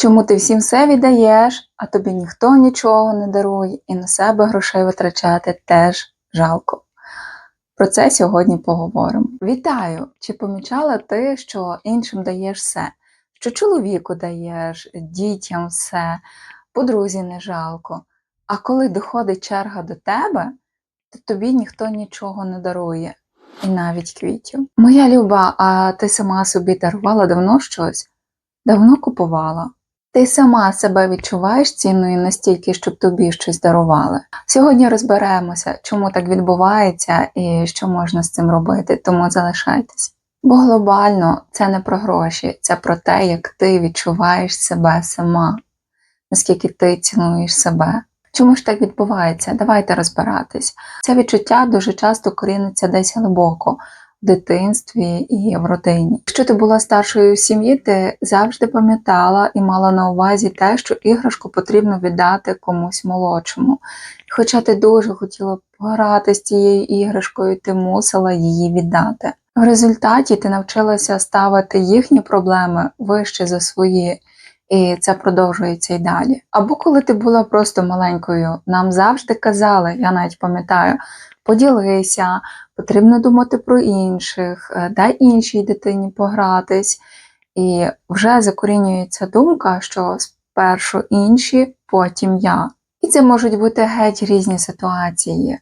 Чому ти всім все віддаєш, а тобі ніхто нічого не дарує, і на себе грошей витрачати теж жалко. Про це сьогодні поговоримо. Вітаю! Чи помічала ти, що іншим даєш все? Що чоловіку даєш, дітям все, подрузі не жалко. А коли доходить черга до тебе, то тобі ніхто нічого не дарує, і навіть квітів. Моя люба, а ти сама собі дарувала давно щось? Давно купувала. Ти сама себе відчуваєш цінною настільки, щоб тобі щось дарували. Сьогодні розберемося, чому так відбувається і що можна з цим робити, тому залишайтесь. Бо глобально це не про гроші, це про те, як ти відчуваєш себе сама, наскільки ти цінуєш себе. Чому ж так відбувається? Давайте розбиратись. Це відчуття дуже часто коріниться десь глибоко дитинстві і в родині. Якщо ти була старшою в сім'ї, ти завжди пам'ятала і мала на увазі те, що іграшку потрібно віддати комусь молодшому. Хоча ти дуже хотіла пограти з цією іграшкою, ти мусила її віддати. В результаті ти навчилася ставити їхні проблеми вище за свої. І це продовжується і далі. Або коли ти була просто маленькою, нам завжди казали, я навіть пам'ятаю, поділися, потрібно думати про інших, е, дай іншій дитині погратись. І вже закорінюється думка, що спершу інші, потім я. І це можуть бути геть різні ситуації,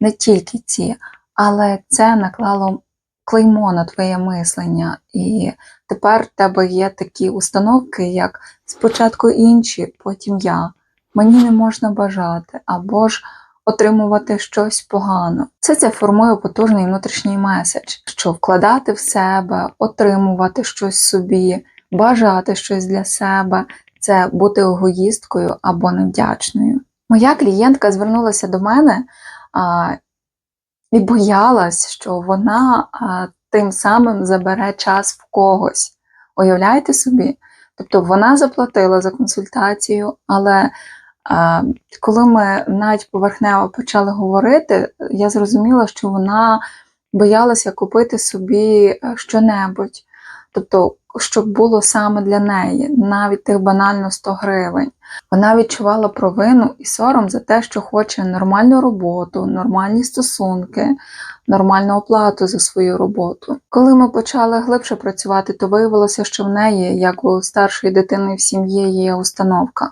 не тільки ці, але це наклало клеймо на твоє мислення. І тепер в тебе є такі установки, як спочатку інші, потім я. Мені не можна бажати, або ж отримувати щось погано. Це це формує потужний внутрішній меседж, що вкладати в себе, отримувати щось собі, бажати щось для себе це бути егоїсткою або невдячною. Моя клієнтка звернулася до мене а, і боялась, що вона а, тим самим забере час в когось. Уявляєте собі? Тобто вона заплатила за консультацію, але коли ми навіть поверхнево почали говорити, я зрозуміла, що вона боялася купити собі е, щонебудь, тобто, щоб було саме для неї, навіть тих банально 100 гривень. Вона відчувала провину і сором за те, що хоче нормальну роботу, нормальні стосунки, нормальну оплату за свою роботу. Коли ми почали глибше працювати, то виявилося, що в неї, як у старшої дитини в сім'ї, є установка.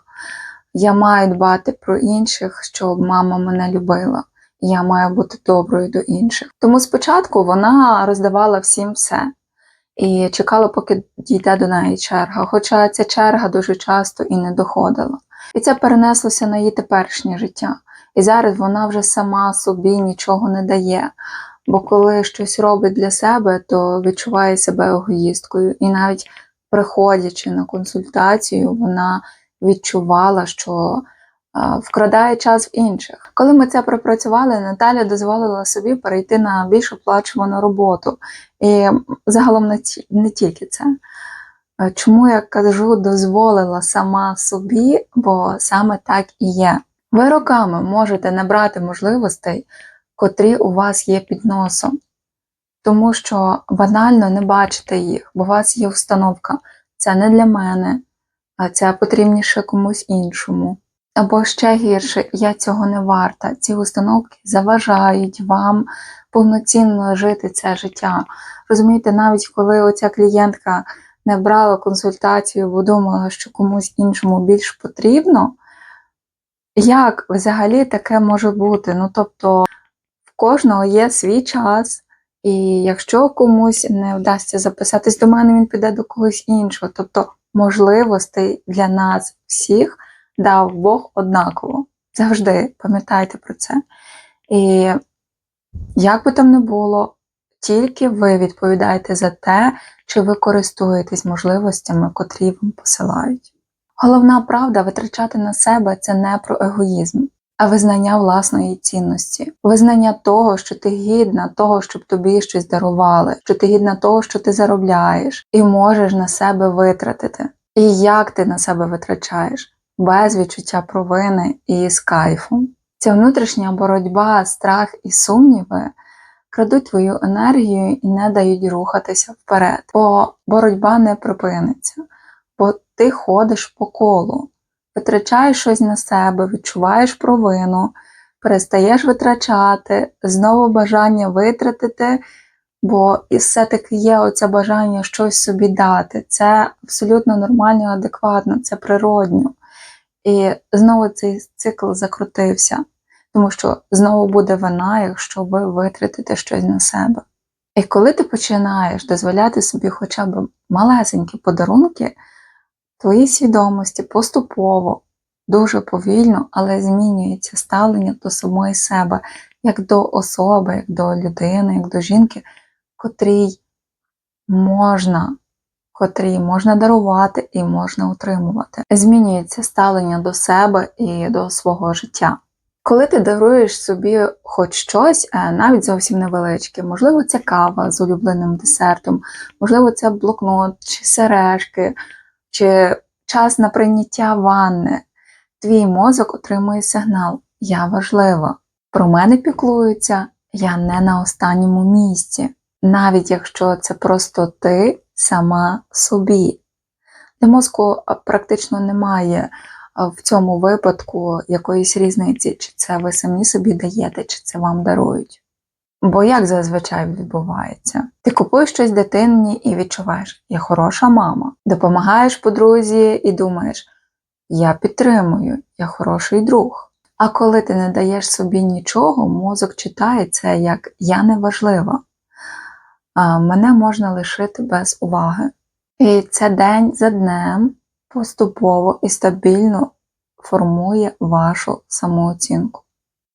Я маю дбати про інших, щоб мама мене любила. Я маю бути доброю до інших. Тому спочатку вона роздавала всім все і чекала, поки дійде до неї черга. Хоча ця черга дуже часто і не доходила. І це перенеслося на її теперішнє життя. І зараз вона вже сама собі нічого не дає. Бо коли щось робить для себе, то відчуває себе егоїсткою. І навіть приходячи на консультацію, вона відчувала, що вкрадає час в інших. Коли ми це пропрацювали, Наталя дозволила собі перейти на більш оплачувану роботу. І загалом не, тільки це. Чому я кажу, дозволила сама собі, бо саме так і є. Ви роками можете набрати можливостей, котрі у вас є під носом, тому що банально не бачите їх, бо у вас є установка. Це не для мене, а це потрібніше комусь іншому. Або ще гірше, я цього не варта. Ці установки заважають вам повноцінно жити це життя. Розумієте, навіть коли оця клієнтка не брала консультацію, бо думала, що комусь іншому більш потрібно, як взагалі таке може бути? Ну, тобто, в кожного є свій час, і якщо комусь не вдасться записатись до мене, він піде до когось іншого. Тобто, можливостей для нас всіх дав Бог однаково. Завжди пам'ятайте про це. І як би там не було, тільки ви відповідаєте за те, чи ви користуєтесь можливостями, котрі вам посилають. Головна правда витрачати на себе це не про егоїзм, а визнання власної цінності, визнання того, що ти гідна того, щоб тобі щось дарували, що ти гідна того, що ти заробляєш, і можеш на себе витратити. І як ти на себе витрачаєш? Без відчуття провини і з кайфом. Ця внутрішня боротьба, страх і сумніви крадуть твою енергію і не дають рухатися вперед, бо боротьба не припиниться. бо ти ходиш по колу, витрачаєш щось на себе, відчуваєш провину, перестаєш витрачати, знову бажання витратити, бо і все-таки є оце бажання щось собі дати. Це абсолютно нормально, адекватно, це природньо. І знову цей цикл закрутився, тому що знову буде вина, якщо ви витратите щось на себе. І коли ти починаєш дозволяти собі хоча б малесенькі подарунки, твоїй свідомості поступово, дуже повільно, але змінюється ставлення до самої себе, як до особи, як до людини, як до жінки, котрій можна, котрій можна дарувати і можна утримувати. Змінюється ставлення до себе і до свого життя. Коли ти даруєш собі хоч щось, е, навіть зовсім невеличке, можливо, це кава з улюбленим десертом, можливо, це блокнот, чи сережки, чи час на прийняття ванни, твій мозок отримує сигнал Я важлива. Про мене піклуються, я не на останньому місці, навіть якщо це просто ти сама собі. Для мозку практично немає в цьому випадку якоїсь різниці, чи це ви самі собі даєте, чи це вам дарують. Бо як зазвичай відбувається? Ти купуєш щось дитині і відчуваєш, я хороша мама, допомагаєш подрузі і думаєш, я підтримую, я хороший друг. А коли ти не даєш собі нічого, мозок читає це як я неважлива, мене можна лишити без уваги. І це день за днем поступово і стабільно формує вашу самооцінку.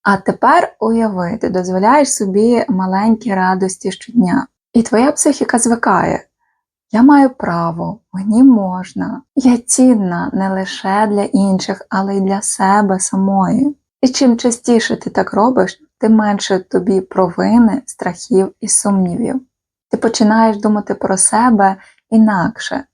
А тепер уяви, ти дозволяєш собі маленькі радості щодня, і твоя психіка звикає. Я маю право, мені можна. Я цінна не лише для інших, але й для себе самої. І чим частіше ти так робиш, тим менше тобі провини, страхів і сумнівів. Ти починаєш думати про себе інакше,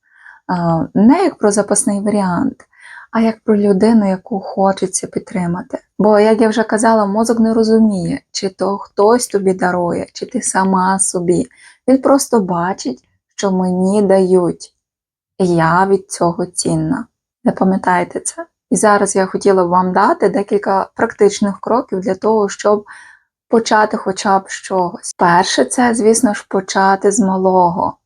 не як про запасний варіант, а як про людину, яку хочеться підтримати. Бо, як я вже казала, мозок не розуміє, чи то хтось тобі дарує, чи ти сама собі. Він просто бачить, що мені дають, і я від цього цінна. Запам'ятайте це. І зараз я хотіла б вам дати декілька практичних кроків для того, щоб почати хоча б з чогось. Перше, це, звісно ж, почати з малого.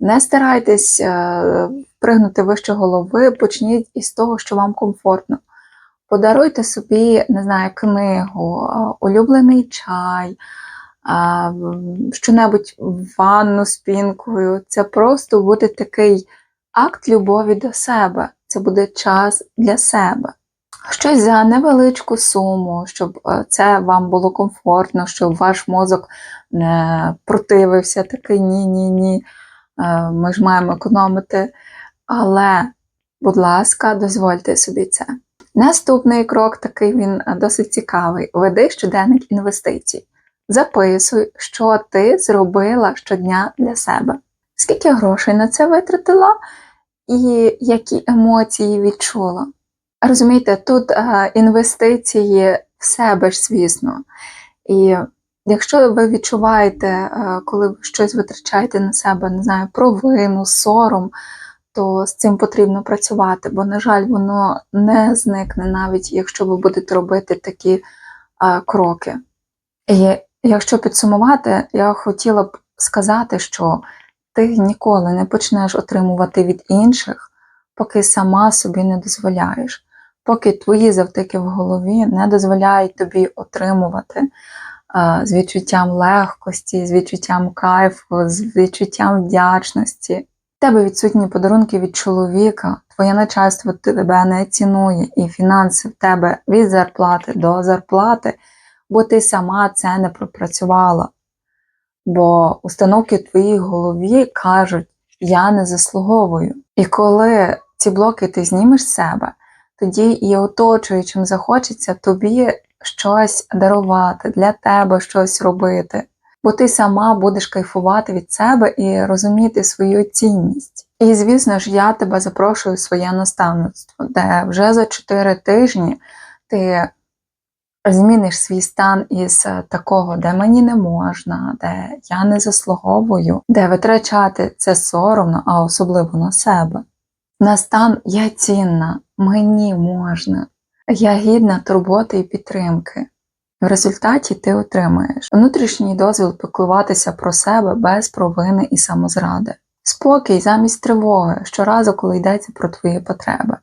Не старайтесь е, пригнути вище голови, почніть із того, що вам комфортно. Подаруйте собі, не знаю, книгу, улюблений чай, що-небудь ванну з пінкою. Це просто буде такий акт любові до себе. Це буде час для себе. Щось за невеличку суму, щоб е, це вам було комфортно, щоб ваш мозок не противився такий ні-ні-ні. Е, ми ж маємо економити. Але, будь ласка, дозвольте собі це. Наступний крок такий він е, досить цікавий. Веди щоденник інвестицій. Записуй, що ти зробила щодня для себе. Скільки грошей на це витратила, і які емоції відчула. Розумієте, тут е, інвестиції в себе ж, звісно. І Якщо ви відчуваєте, е, коли ви щось витрачаєте на себе, не знаю, провину, сором, то з цим потрібно працювати, бо, на жаль, воно не зникне, навіть якщо ви будете робити такі а, кроки. І якщо підсумувати, я хотіла б сказати, що ти ніколи не почнеш отримувати від інших, поки сама собі не дозволяєш, поки твої завтики в голові не дозволяють тобі отримувати з відчуттям легкості, з відчуттям кайфу, з відчуттям вдячності. Тебе відсутні подарунки від чоловіка, твоє начальство тебе не цінує, і фінанси в тебе від зарплати до зарплати, бо ти сама це не пропрацювала. Бо установки в твоїй голові кажуть, я не заслуговую. І коли ці блоки ти знімеш з себе, тоді і оточуючим захочеться тобі щось дарувати, для тебе щось робити. Бо ти сама будеш кайфувати від себе і розуміти свою цінність. І, звісно ж, я тебе запрошую в своє наставництво, де вже за 4 тижні ти зміниш свій стан із такого, де мені не можна, де я не заслуговую, де витрачати це соромно, а особливо на себе. на стан я цінна, мені можна, я гідна турботи і підтримки. В результаті ти отримаєш внутрішній дозвіл піклуватися про себе без провини і самозради, спокій замість тривоги щоразу, коли йдеться про твої потреби,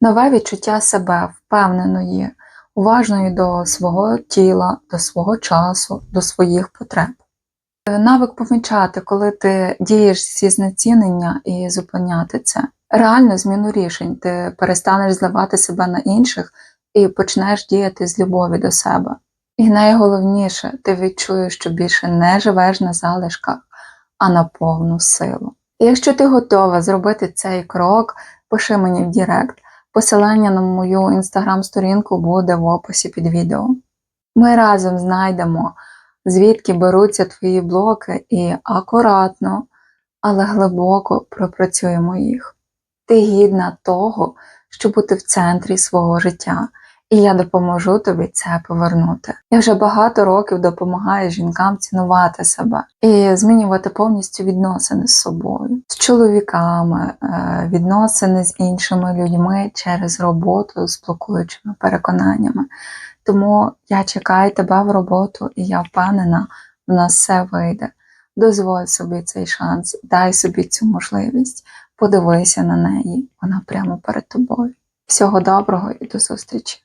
нове відчуття себе впевненої, уважної до свого тіла, до свого часу, до своїх потреб. Навик помічати, коли ти дієш зі знецінення і зупиняти це. Реальну зміну рішень, ти перестанеш зливати себе на інших і почнеш діяти з любові до себе. І найголовніше, ти відчуєш, що більше не живеш на залишках, а на повну силу. Якщо ти готова зробити цей крок, пиши мені в Дірект. Посилання на мою інстаграм-сторінку буде в описі під відео. Ми разом знайдемо, звідки беруться твої блоки, і акуратно, але глибоко пропрацюємо їх. Ти гідна того, щоб бути в центрі свого життя, і я допоможу тобі це повернути. Я вже багато років допомагаю жінкам цінувати себе і змінювати повністю відносини з собою, з чоловіками, е, відносини з іншими людьми через роботу з блокуючими переконаннями. Тому я чекаю тебе в роботу, і я впевнена, в нас все вийде. Дозволь собі цей шанс, дай собі цю можливість, подивися на неї, вона прямо перед тобою. Всього доброго і до зустрічі!